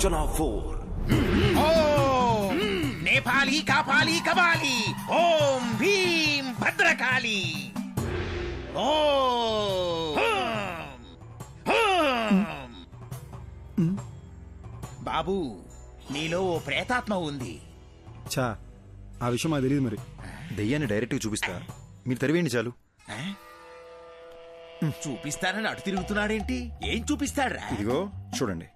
Archana 4. ఓం నేపాలి కాపాలి కబాలి ఓం భీం భద్రకాళి. బాబు నీలో ఓ ప్రేతాత్మ ఉంది. చా ఆ విషయం మాకు తెలియదు మరి. దెయ్యాన్ని డైరెక్ట్గా చూపిస్తా. మీరు తరివేయండి చాలు. చూపిస్తానని అటు తిరుగుతున్నాడేంటి? ఏం చూపిస్తాడ్రా? ఇదిగో చూడండి.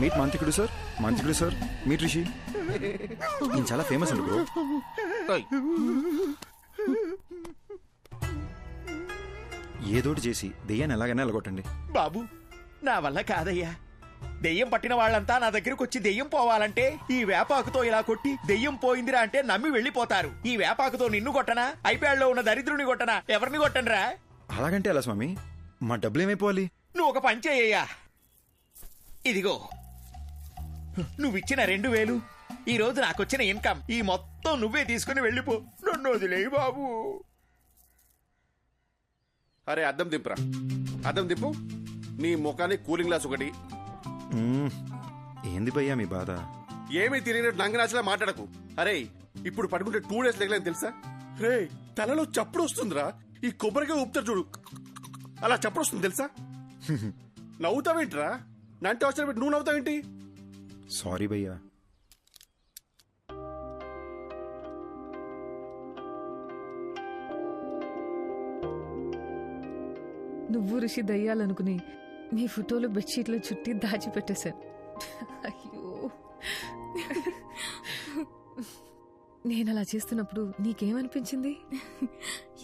మీట్ మాంతికుడు సార్. మాంతికుడు సార్. మీట్ రిషి. ఈయన చాలా ఫేమస్ అండి బ్రో ఏదోటి చేసి దెయ్యాన్ని ఎలాగైనా ఎలగొట్టండి. బాబు నా వల్ల కాదయ్యా. దెయ్యం పట్టిన వాళ్ళంతా నా దగ్గరకు వచ్చి దెయ్యం పోవాలంటే ఈ వేపాకుతో ఇలా కొట్టి దెయ్యం పోయిందిరా అంటే నమ్మి వెళ్ళిపోతారు. ఈ వేపాకుతో నిన్ను కొట్టనా? ఐప్యాడ్లో ఉన్న దరిద్రుని కొట్టనా? ఎవరిని కొట్టనరా? అలాగంటే ఎలా స్వామి? మా డబ్బులు ఏమైపోవాలి? నువ్వు ఒక పని చేయ్యా ఇదిగో. నువ్విచ్చిన రెండు వేలు ఈ రోజు నాకొచ్చిన ఇన్కమ్ ఈ మొత్తం నువ్వే తీసుకుని వెళ్ళిపో. నన్ను వదిలేయి బాబు. అరే అద్దం దింపురా. అద్దం దింపు. నీ ముఖానికి కూలింగ్ గ్లాస్ ఒకటి. మ్మ్. ఏంది భయ్యా మీ బాధ? ఏమీ తెలియనట్టు నంగనాచలా మాట్లాడకు. అరే ఇప్పుడు పడుకుంటే టూ డేస్ లేకలేని తెలుసా? రే తలలో చప్పుడు వస్తుందిరా. ఈ కొబ్బరిగా ఊపుతారు చూడు. అలా చప్పుడు వస్తుంది తెలుసా? నవ్వుతావేంట్రా? నంటే అవసరం పెట్టి నువ్వు నవ్వుతావేంటి? సారీ భయ్యా. నువ్వు ఋషి దయ్యాలనుకుని నీ ఫోటోలు బెడ్షీట్లో చుట్టి దాచిపెట్టేశాను. అయ్యో. నేను అలా చేస్తున్నప్పుడు నీకేమనిపించింది?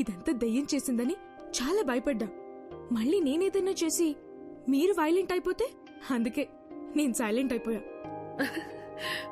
ఇదంతా దయ్యం చేసిందని చాలా భయపడ్డా. మళ్ళీ నేనేదన్నా చేసి మీరు వైలెంట్ అయిపోతే? అందుకే నేను సైలెంట్ అయిపోయా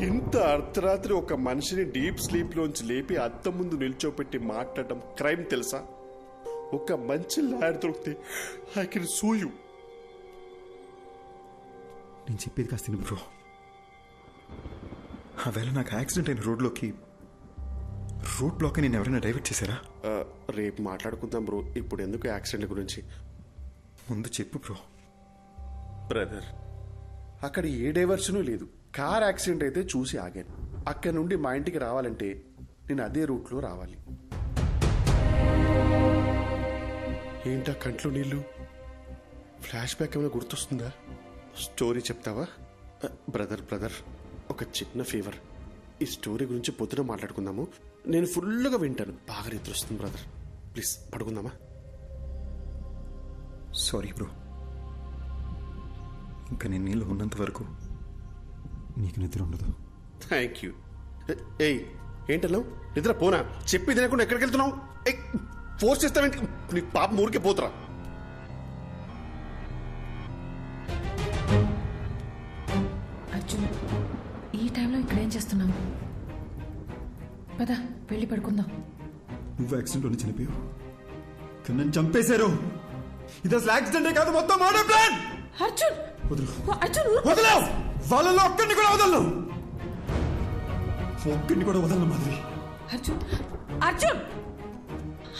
ఇంత అర్ధరాత్రి ఒక మనిషిని డీప్ స్లీప్ లోంచి లేపి అద్దం ముందు నిల్చోపెట్టి మాట్లాడటం క్రైమ్ తెలుసా? ఒక మంచి లాయర్ దొరికితే ఐ కెన్ సూ యూ. నేను చెప్పేది కాస్త బ్రో. ఆ వేళ నాకు యాక్సిడెంట్ అయిన రోడ్లోకి రోడ్ బ్లాక్ నేను ఎవరైనా డైవర్ట్ చేశారా? రేపు మాట్లాడుకుందాం బ్రో. ఇప్పుడు ఎందుకు యాక్సిడెంట్ గురించి? ముందు చెప్పు బ్రో. బ్రదర్. అక్కడ ఏ డైవర్షను లేదు. కార్ యాక్సిడెంట్ అయితే చూసి ఆగాను. అక్కడి నుండి మా ఇంటికి రావాలంటే నేను అదే రూట్లో రావాలి. ఏంటా కంట్లో నీళ్ళు? ఫ్లాష్ బ్యాక్ ఏమైనా గుర్తొస్తుందా? స్టోరీ చెప్తావా? బ్రదర్ బ్రదర్ ఒక చిన్న ఫీవర్. ఈ స్టోరీ గురించి పొద్దున మాట్లాడుకుందాము. నేను ఫుల్గా వింటాను. బాగా నిద్ర వస్తుంది బ్రదర్. ప్లీజ్ పడుకుందామా? Sorry bro. ఇంకా నేను నీళ్ళు ఉన్నంత వరకు నీకు నిద్ర ఉండదు. థ్యాంక్ యూ ఏయ్ ఏంటన్నావు నిద్ర పోనా? చెప్పి తినకుండా ఎక్కడికి వెళ్తున్నావు? ఫోర్స్ చేస్తావేంటి నీ పాప ఊరికే పోతురా. అర్జున్ ఈ టైంలో ఇక్కడ ఏం చేస్తున్నావు? పద వెళ్ళి పడుకుందాం. నువ్వు యాక్సిడెంట్లోనే చనిపోయావు. కానీ నన్ను చంపేశారు. ఇది అసలు యాక్సిడెంటే కాదు మొత్తం మర్డర్ ప్లాన్ అర్జున్! వదులు. అర్జున్! వదలవు వాళ్ళలో ఒక్కడిని కూడా వదలను. ఒక్కడిని కూడా వదలను మాధవి. అర్జున్ అర్జున్!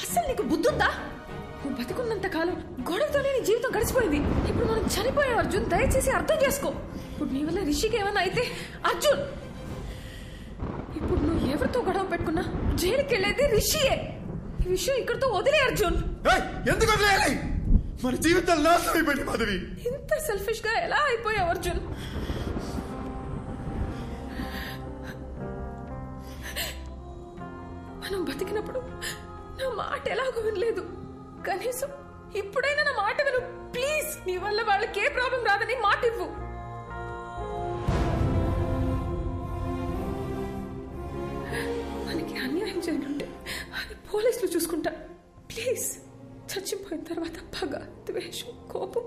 అసలు నీకు బుద్ధుందా? నువ్వు బతికున్నంత కాలం గొడవతోనే నీ జీవితం గడిచిపోయింది. ఇప్పుడు మనం చనిపోయాం అర్జున్. దయచేసి అర్థం చేసుకో. ఇప్పుడు నీ వల్ల రిషికి ఏమైనా అయితే అర్జున్! ఇప్పుడు నువ్వు ఎవరితో గొడవ పెట్టుకున్నా జైలుకి వెళ్ళేది రిషియే. ఈ విషయం ఇక్కడితో వదిలే అర్జున్. ఎందుకు వదిలేయాలి? మన జీవితాలు నాశనం అయిపోయింది మాధవి. ఇంత సెల్ఫిష్గా ఎలా అయిపోయావు అర్జున్? మనం బతికినప్పుడు నా మాట ఎలాగో వినలేదు. కనీసం ఇప్పుడైనా నా మాట విను. ప్లీజ్ నీ వల్ల వాళ్ళకి ఏ ప్రాబ్లం రాదని మాట ఇవ్వు. మనకి అన్యాయం జరిగింటే అది పోలీసులు చూసుకుంటా. ప్లీజ్ చచ్చిపోయిన తర్వాత పగ ద్వేషం కోపం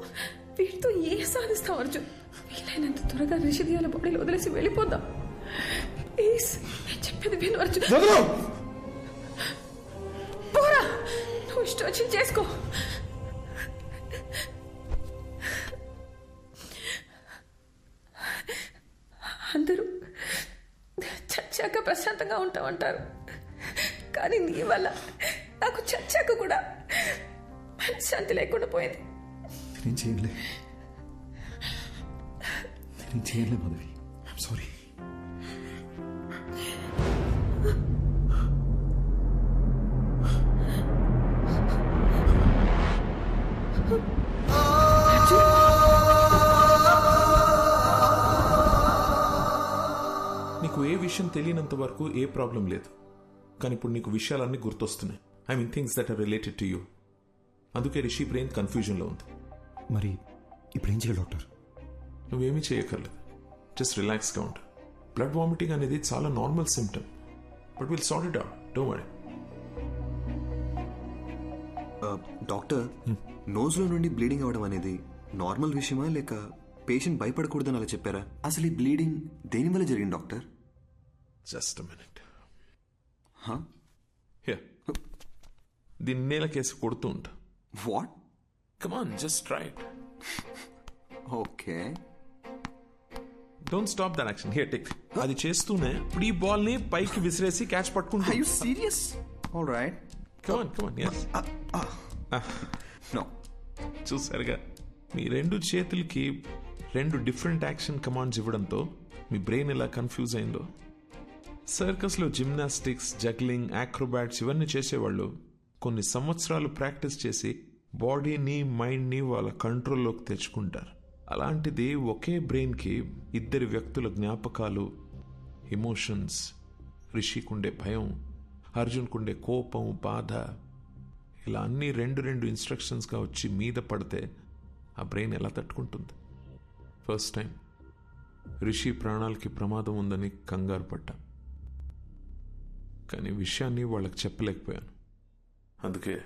వీటితో ఏ సాధిస్తాం అర్జున్? వీలైనంత త్వరగా రిషిదియాల బాడీలో వదిలేసి వెళ్ళిపోదాం. ప్లీజ్ నేను చెప్పేది విను అర్జున్. వచ్చి చేసుకో అందరూ చచ్చాక ప్రశాంతంగా ఉంటామంటారు కానీ నీ వల్ల నాకు చచ్చాక కూడా మనశ్శాంతి లేకుండా పోయింది. నేను చేయలే నేను చేయలే మాధవి. ఐఎమ్ సారీ విషయం తెలియనంత వరకు ఏ ప్రాబ్లం లేదు. కానీ ఇప్పుడు నీకు విషయాలన్నీ గుర్తొస్తున్నాయి. I mean things that are related to you అందుకే రిషి బ్రెయిన్ కన్ఫ్యూజన్లో ఉంది. మరి ఇప్పుడు ఏం చేయాలి డాక్టర్? నువ్వేమీ చేయక్కర్లేదు. జస్ట్ రిలాక్స్గా ఉండు. బ్లడ్ వామిటింగ్ అనేది చాలా normal symptom but will sort it out do worry doctor నోజ్లో నుండి బ్లీడింగ్ అవడం అనేది నార్మల్ విషయమా లేక పేషెంట్ భయపడకూడదని అలా చెప్పారా? అసలు ఈ బ్లీడింగ్ దేని వల్ల జరిగింది డాక్టర్ జస్ట్ మినిట్ హియర్ దీన్ని నేల కేసు కొడుతూ ఉంటా. What come on just right okay don't stop that action here take అది చేస్తూనే ఇప్పుడు ఈ బాల్ని పైకి విసిరేసి క్యాచ్ పట్టుకుంటా serious all right come on come on yes no చూసారుగా? మీ రెండు చేతులకి రెండు డిఫరెంట్ యాక్షన్ కమాండ్స్ ఇవ్వడంతో మీ బ్రెయిన్ ఎలా కన్ఫ్యూజ్ అయిందో. సర్కస్లో జిమ్నాస్టిక్స్ జగ్లింగ్ యాక్రోబాట్స్ ఇవన్నీ చేసేవాళ్ళు. కొన్ని సంవత్సరాలు ప్రాక్టీస్ చేసి బాడీని మైండ్ని వాళ్ళ కంట్రోల్లోకి తెచ్చుకుంటారు. అలాంటిది ఒకే బ్రెయిన్కి ఇద్దరి వ్యక్తుల జ్ఞాపకాలు ఎమోషన్స్ రిషికుండే భయం అర్జున్కుండే కోపం బాధ ఇలా అన్ని రెండు రెండు ఇన్స్ట్రక్షన్స్గా వచ్చి మీద పడితే ఆ బ్రెయిన్ ఎలా తట్టుకుంటుంది? First time. రిషి ప్రాణాలకి ప్రమాదం ఉందని కంగారు పడ్డా. కానీ విషయాన్ని వాళ్ళకి చెప్పలేకపోయాను. అందుకే.